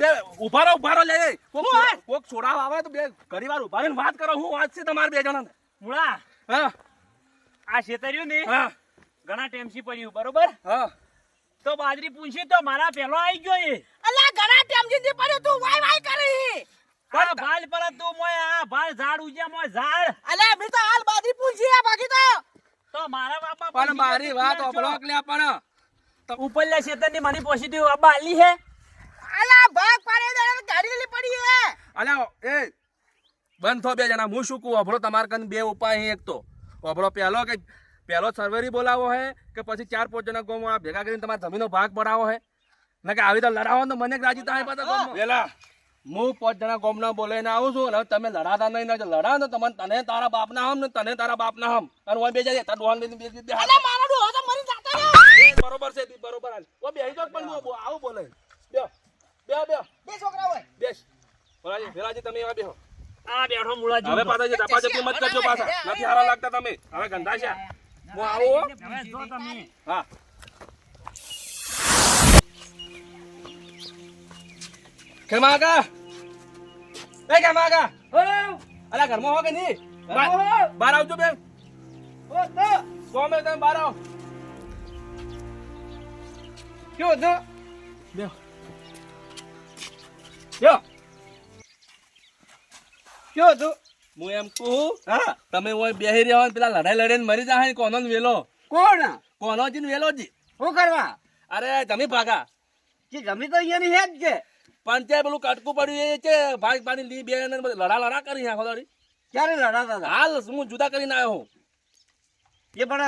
બે ઊભા રહો ઊભા રહો લે. કોક છોડા- છોડાવ આવે તો બે ઘણી વાર ઊભા રહીને વાત કરો. હું વાત છે તમારે બે જણા મુળા હા. આ શેતર્યું ને? હા. ઘણા ટેમસી પડ્યું બરોબર? હા. તો બાજરી પૂછી તો મારા પેલો આવી ગયો એ. અલા ઘણા ટેમસી જીતી પડ્યો તું વાય વાય કરી પણ ભાલ પર તું મોય આ ભાલ ઝાડ ઉજ્યા મોય ઝાડ. અલે મેં તો હાલ બાજરી પૂછી બાકી તો. તો મારા બાપા પણ મારી વાત ઓપડો લે પણ. ઉપરલા છેતરની મને પોસી દીધું હે. અલા ભાગ પાડે દે ગાડી લેલી પડી હે. અલા એ બંધ થો બે જણા. હું શું કહું? અભળો તમારે કન બે ઉપાય હે એક તો. અભળો પહેલો કે પહેલો સર્વેરી બોલાવો હે કે પછી ચાર પાંચ જણા ગોમ ભેગા કરીને તમારા જમીનો ભાગ પડાવો હે? ના કે આવી રીતે લડાવો ને મને રાજી થાય પાછા. પેલા હું પાંચ જણા ગોમના બોલાઈને આવું છું. અને તમે લડાતા નહીં ના લડા લડાવો ને તમને તને તારા બાપના હમ ને તને તારા બાપના હમ. અને ઓય બે જાય તાર ડોહાન લઈને બે બે હાથ. અલા મારો ડોહો તો મરી જાતા બરોબર છે બરોબર હાલ. ઓ બેહી તો પણ આવું બોલે? બેહો. બેહો બેહો. બે છોકરા હોય. બેસ. ભલાજી ભલાજી તમે એવા બેહો. આ બેઠો મુળાજી હવે પાછા જે ધપાધપી મત કરજો પાછા. નથી હારા લાગતા તમે. હવે ગંધા છે. હું આવો હવે જો તમે. હા. કેમાગા એ કેમાગા ઓ અલા ઘરમાં હો કે નહીં? બહાર- બે આવજો બેન. કોમે તમે બહાર આવો. કયો તો બેહો. બેહો કયો તું હું એમ કહું હા. તમે ઓય બેહી રહ્યા હોય પેલા લડાઈ લડીને મરી જાય કોનો વેલો? કોણ? કોનો જી ને વેલો જી? શું કરવા? અરે તમે ભાગા. કે જમી તો અહીંયાની હે જ કે પણ તે પેલું કટકું પડ્યું એ છે ભાગ પાડી લી બે લડા લડા કરી નાખો દોડી ક્યારે લડાતા હાલ હું જુદા કરીને આવ્યો હું. એ પણ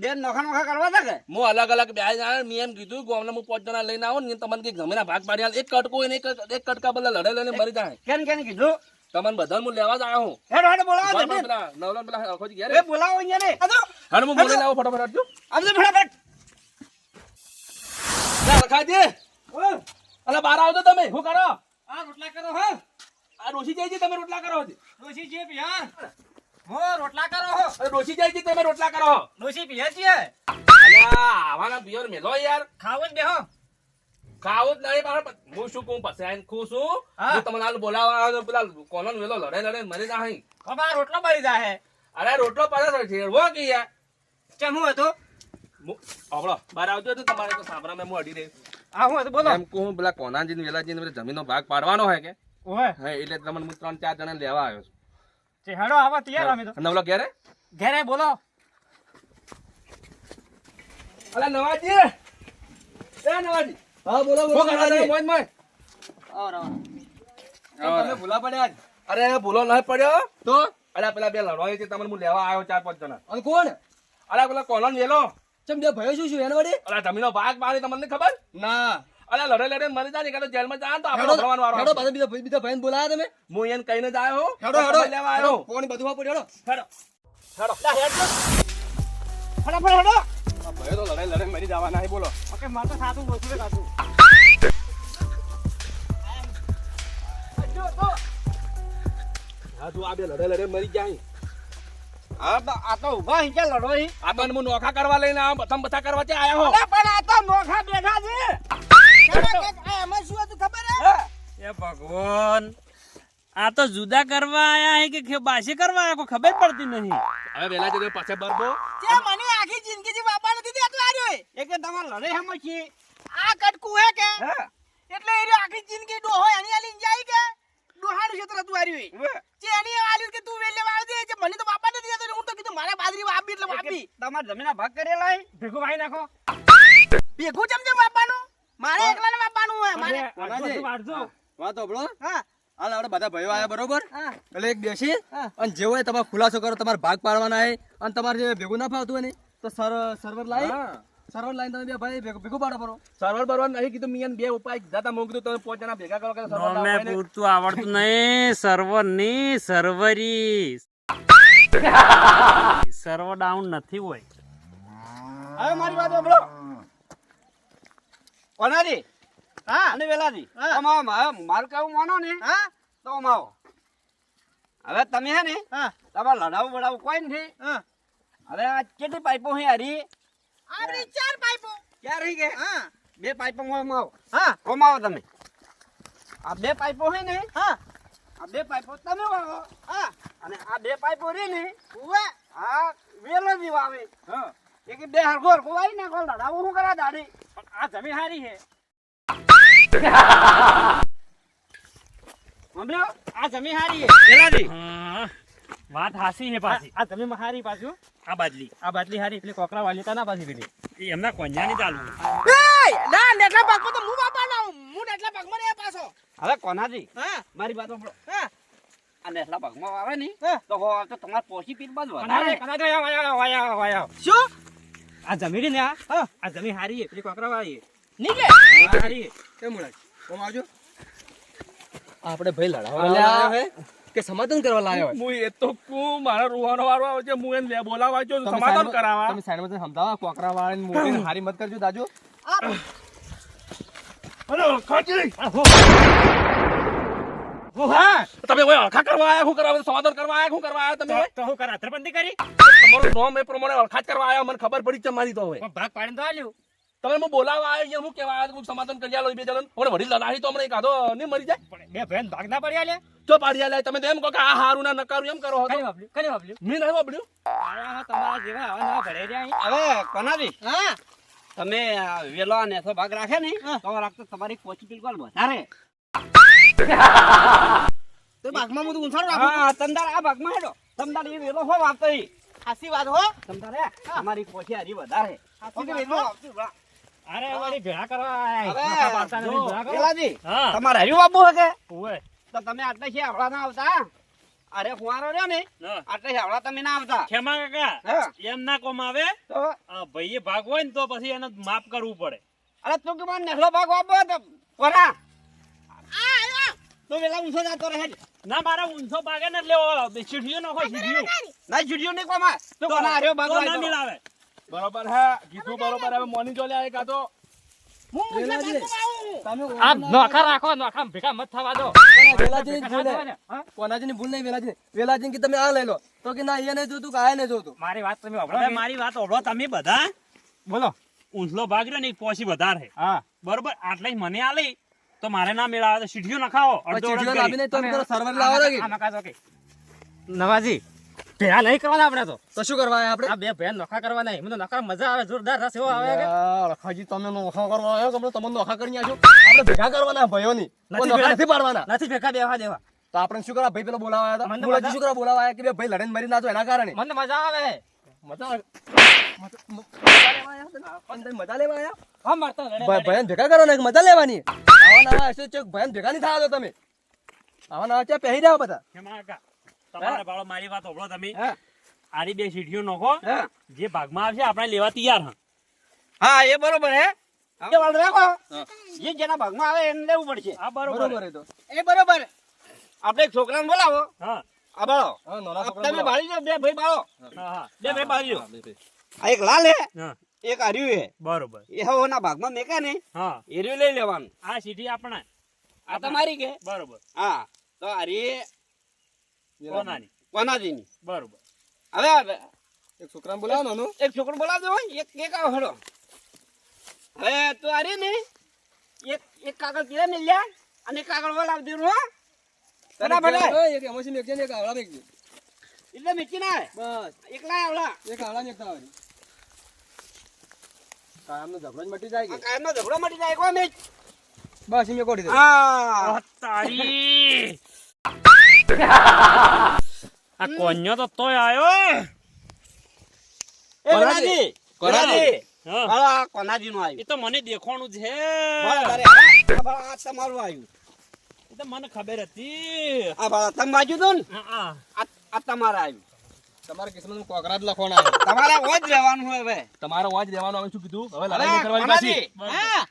બેન નોખા નોખા કરવા હતા કે? હું અલગ અલગ બે મેં એમ કીધું ગામના હું પોચ જણા લઈને આવો ને તમને કંઈક જમીના ભાગ પાડી એક કટકો એક એક કટકા બદલે લઈને મરી જાય. કેમ કેમ કીધું? તમને બધા હું લેવા જ આવ્યો હું. હેડો હેડો બોલાવો જલ્દી. પેલા ઘેર બોલાવો અહીંયા ને હું ફટાફટ. આવજો ફટાફટ. લા, રખાજી અલા બહાર આવજો તમે. શું કરો? આ રોટલા કરો હા. આ ડોસી છે તમે રોટલા કરો. ડોસી જે પિયા હો રોટલા કરો હો. અરે ડોસી જાય છે તમે રોટલા કરો છો. ડોસી પિયા છીએ. અલ્યા આવાના પિયર મેલો યાર. ખાવો જ બેહો. ખાવું જ નહીં પણ હું શું કહું પછી આઈને ખુશ છું. હા. તમને હાલ પેલા વેલો લડે લડે મરી જાય અમાર રોટલો બળી જાય અરે રોટલો પાછા છેડવો કે યાર. કેમ હું હતું? આવડો બહાર આવજો તો તમારે તો સાંભળા મેં હું અડી રહી. આ હું હતું બોલો. એમ કહું પેલા કોનાજી ને વેલાજી ને જમીનનો ભાગ પાડવાનો હોય કે? હા એટલે તમને હું ત્રણ ચાર જણા લેવા આવ્યો છું. તે હેડો આવા તૈયાર અમે તો. નવલો ઘેરે ઘેરે બોલો. અલા નવાજી. એ નવાજી. હા બોલો બોલો તમે મોજ રવા તમે ભૂલા પડ્યા જ. અરે ભૂલો ન પડ્યો. તો? અરે પેલા બે લડવાય છે તમને હું લેવા આવ્યો ચાર પાંચ જણા. અને કોણ? અરે પેલા કોનો ને વેલો. ચમ બે ભયો શું શું એના વડે? અરે જમીનો ભાગ મારી તમને ખબર? ના. અલા લડે લડે મરી જાય ને કાં તો જેલમાં જાય તો આપણે ભરવાનો વારો હેડો બીજા બીજા ભાઈને બોલાયા તમે. હું એને કહીને જ આવ્યો હેડો હેડો લેવા આવ્યો. પોણી બધું વાપર હેડો. હેડો. હેડો. ફટાફટ હેડો. આ ભાઈ તો લડે લડે મરી જવાના બોલો. ઓકે મારે તો સાતું બોલશું સાતું હા તું આ બે લડે લડે મરી જાય આ તો ઊભા અહીં લડો આ બંને નોખા કરવા લઈને આ બધા કરવા આયા હો? પણ આ તો નોખા બેઠા છે એમાં શું હતું ખબર હે એ ભગવાન. આ તો જુદા કરવા આયા હે કે બાસી કરવા આયા કો ખબર પડતી નહીં. હવે વેલા જતો પાછે બરબો તે મને આખી જિંદગી થી બાપા નથી દેતો આર્યો એ. કે તમાર લડે હમ છીએ આ કટકુ હે કે? એટલે એ આખી જિંદગી ડોહો એની આલી જાય કે? ડોહાનું ક્ષેત્ર હતું આર્યું જે એની આલી કે તું વેલે વાળ દે કે મને તો બાપા નથી દેતો હું તો કીધું મારે બાજરી વાપી એટલે વાપી. તમારે જમીના ભાગ કરેલા હે? ભેગો વાઈ નાખો. ભેગું જમ જમ વાપવાનું મારે એકલાને વાપવાનું હોય મારે. વાંચો, વાંચો. વાત ઓબળો હા હાલ આપણે બધા ભાઈઓ આયા બરોબર? હા. એટલે એક બેસી અને જેવો હોય તમારે ખુલાસો કરો તમારે ભાગ પાડવાના હે અને તમારે જે ભેગું ના ફાવતું હોય ને તો સર સર્વર લાઈ સર્વર લાઈન તમે બે ભાઈ ભેગું ભેગું પાડો પરો. સર્વર બરવર નહીં કીધું મિયન બે ઉપાય કીધા તા મૂકી તમે પોતાના ભેગા કરો કે સર્વર મને પૂરતું આવડતું નહીં. સર્વરની સર્વરી સર્વર ડાઉન નથી હોય. હવે મારી વાત સાંભળો. કોનાજી હા. અને વેલાજી હા. મારું કેવું માનો ને? હા. તો માવો આવો હવે તમે હે ને હા. તમારે લડાવું બડાવું કોઈ નથી. હા. હવે આ કેટલી પાઇપો હે હરી? આપણી ચાર પાઇપો. ક્યાં રહી કે? હા. બે પાઇપો માં આવો. હા. કોમાં આવો તમે. આ બે પાઇપો હે ને હા. આ બે પાઇપો તમે વાવો. હા. અને આ બે પાઇપો રે ને ઉવે. આ વેલો જી વાવે. હા. એક બે હરખો હરખો વાઈ નાખો લડાવું શું કરા દાડી? આ જમીન હારી છે. સમજ્યો આ જમીન હારી વેલાજી વાત હાસી છે પાછી. આ તમે હારી પાછું. આ બાદલી આ બાદલી હારી એટલે કોકરા વાલી તા ના પાછી પેલી. એ એમના કોન્યાની ચાલુ ના નેટલા ભાગમાં તો હું બાપા ના હું હું નેટલા પાકમાં ને પાછો. હવે કોનાજી હા. મારી વાત સાંભળો. હા. આ નેસલા ભાગમાં આવે ને તો તમારે પોસી પીટ બાજુ વધારે. શું? આ જમીન ને આ? હા. આ જમીન હારી પેલી કોકરા વાળી નીકળે હારી. કેમ મળે કોમ આવજો. આપણે ભાઈ લડાવવા હે? કે સમાધાન કરવા લાવ્યો હોય હું એ તો કુ મારા રૂવાનો વારો આવે છે હું એને લે- બોલાવવા આવ્યો સમાધાન કરાવવા. તમે સાઈડમાં સમજાવા કોકરા વાળાને મોટી હારી મત કરજો દાજુ. તમે ઓય અળખા કરવા આયા હું કરવા સમાધાન કરવા આયા હું કરવા આયા તમે? તો હું કરા કરી? તમારું નામ એ પ્રમાણે અળખા કરવા આયા મને ખબર પડી છે તો હવે. ભાગ પાડીને તો આલ્યું. તમે હું બોલાવવા આવ્યો અહીંયા હું કેવા આવ્યો સમાધાન કરી આલો બે જણ મને વડીલ લડાઈ તો હમણાં કાઢો નહીં મરી જાય. બે બહેન ભાગ ના પડી પાડી તમે તો એમ કહો કે આ હારું ના નકારું એમ કરો હતો. વાપર્યું? કઈ મેં નહીં વાપર્યું. તમારા જેવા આવા નવા ભરાઈ રહ્યા હવે કોનાજી? હા. તમે વેલો અને એસો ભાગ રાખે ને તો રાખતો તમારી પોચી બિલકુલ વધારે. તો ભાગમાં હું તો રાખું. હા તંદાર આ ભાગમાં હેડો. તંદાર એ વેલો હો વાપતો હાસી વાત હો. તમદાર અમારી તમારી હારી વધારે. અરે વળી ભેળા કરવા તમારે હર્યું બાપુ હે તો તમે આટલે છે આવડા ના આવતા અરે ફુવારો રહ્યો ને આટલા આવડા તમે ના આવતા. ખેમા કાકા એમ ના કોમ આવે? તો? આ ભાઈએ ભાગ હોય ને તો પછી એને માફ કરવું પડે. અરે તું કે મને નેહલો ભાગ વાપો તો? પરા. તું પેલા તો વેલા ઊંચો જતો રહે. ના મારે ઊંચો ભાગે ને એટલે નાખો સીઢીઓ ના છૂટ્યું નહીં કોમાં? તો કોના ભાગ ના મિલાવે. બરોબર હે કીધું બરોબર હવે મોની જો લે કા તો? હું ઊંચા ભાગમાં આવું. આ નોખા રાખો નોખા ભેગા મત થવા દો. ભૂલ? કોનાજીની નહીં વેલાજી વેલાજી કે તમે આ લઈ લો. તો કે ના એ નહીં જોતું કે આ નહીં જોતું. મારી વાત તમે મારી વાત ઓળો તમે બધા. બોલો. ઊંચલો ભાગ રહ્યો ને પોસી વધારે. હા. બરોબર આટલે મને મને આલી. તો મારે ના મેળાવે તો સીઢીઓ નખાવો. સીઢીઓ ચીડીઓ અડધ લાવી કરી. નહીં તો સર્વર લાવો કે. નવાજી ભેળા નહીં કરવાના આપણે તો. તો શું કરવા આપણે આ બે ભેન નોખા કરવા નહીં. મને નખા મજા આવે જોરદાર રસ એવો આવે કે. રખાજી તમે નોખા કરવા આવ્યો તમને તમને નોખા કરી આવ્યો આપણે ભેગા કરવાના ભેગા- નથી પાડવાના. નથી ભેગા બેવા દેવા. તો આપણે શું કરવા? ભાઈ પેલો બોલાવા આવ્યા મને હતા બોલાજી શું કરવા બોલાવા આવ્યા? કે ભાઈ લડન મરી ના તો એના કારણે. મને મજા આવે. મજા આવે. મજા લેવા આયા તમે? પણ તમે મજા લેવા આયા હા મારતા લડે ભાઈ ભેગા કરવાના મજા લેવાની? આવા નવા હશે ચોક ભાઈઓને ભેગા નહીં થવા દો તમે. આવા નવા ચા પહેરી રહ્યા બધા? તમારે બાળો મારી વાત ઓળો તમે. આરી બે સીઢીઓ નખો. હા. જે ભાગમાં આવશે આપણે લેવા તૈયાર હા. હા એ બરોબર હે. એ વાળ રાખો. જે જેના ભાગમાં આવે એને લેવું પડશે. આ બરોબર. બરોબર એ તો. એ બરોબર. આપણે એક છોકરાને બોલાવો. હા. આ બાળો. તમે બાળી દો બે ભાઈ બાળો. હા હા. બે ભાઈ બાજુ આ એક લાલ હા. એક હાર્યું હે બરોબર. એ હવોના ભાગમાં મેકા ને હા. એ લઈ લેવાનું. આ સીટી આપણે. આ તમારી કે. બરોબર. હા તો હારી કોનાની? કોનાજીની. બરોબર. હવે એક છોકરાને બોલાવો નાનું. એક છોકરો બોલાવજો હોય એક એક આવો હડો. હવે તું હારી ને એક એક કાગળ પીલા મિલ્યા અને એક કાગળ બોલાવી દીધું હો. તને ભલે એક મશીન એક ને એક આવડા મેકજે. એટલે મેકી ના આય. બસ. એકલા આવડા. એક આવડા મેકતા આવડે. કાયમનો ઝઘડો જ મટી જાય આ કે કાયમનો ઝઘડો મટી જાય કોણ મેચ બસ એ મેં કોડી દે હા. તારી. આ કોન્યો તો તોય આયો એ કોનાજી કોનાજી. હા. આવ્યું. એ તો મને દેખાણું છે બરાબર, અરે, હા, આ તમારું આવ્યું. એ તો મને ખબર હતી. આ બાળા તમે બાજુ ને. હા, હા. આ આ આવ્યું. તમારા કિસ્મતમાં કોકરા જ લખવાના છે. તમારે ઓજ રહેવાનું હોય હવે. તમારે વાંચ રહેવાનું અમે શું કીધું? હવે હવે લડાઈ કરવાની પાછી.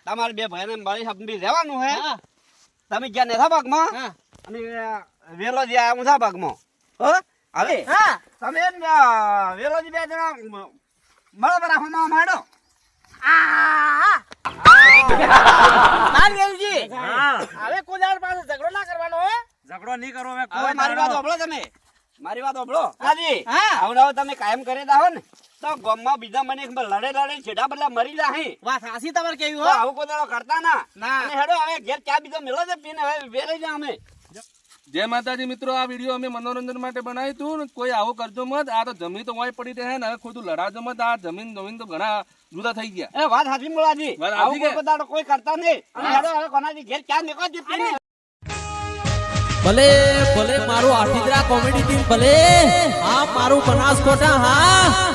તમારે બે ભાઈને મળી સમજી રહેવાનું હે. તમે ગયા નેથા ભાગમાં અને વેલો જે આયા ઊંધા ભાગમાં હો? હવે? હા. તમે અ, વેલોજી બે જણા બરાબર માંડો. માર વેલજી હા. હવે પાસે ઝઘડો ના કરવાનો હે. ઝઘડો નહીં કરો હવે હવે કોઈ મારી વાત સાંભળો તમે. મારી વાત સાંભળો. હાજી. હા. આવું તમે કાયમ કરી દાવો ને તો ગામમાં બીજા મને લડે લડે છેડા બદલા મરી જાહે. વાત સાસી તમારે કેવી હો. આવું કોઈ દાડો કરતા ના. ના. અને હેડો હવે ઘેર ચા બીજો મેળો છે પીને હવે વેરાઈ જા અમે. જય માતાજી મિત્રો આ વીડિયો અમે મનોરંજન માટે બનાવ્યું હતું ને કોઈ આવું કરજો મત. આ તો જમીન તો વાય પડી રહે ને હવે ખોટું લડાજો મત. આ જમીન જમીન તો ઘણા જુદા થઈ ગયા. એ વાત હાથી મોળાજી આવું કોઈ કરતા નહીં. અને હેડો હવે કોનાથી ઘેર ચા છે પીને. ભલે ભલે મારું આઠિદ્રા કોમેડી ટીમ ભલે. આ મારું બનાસકોટા હા.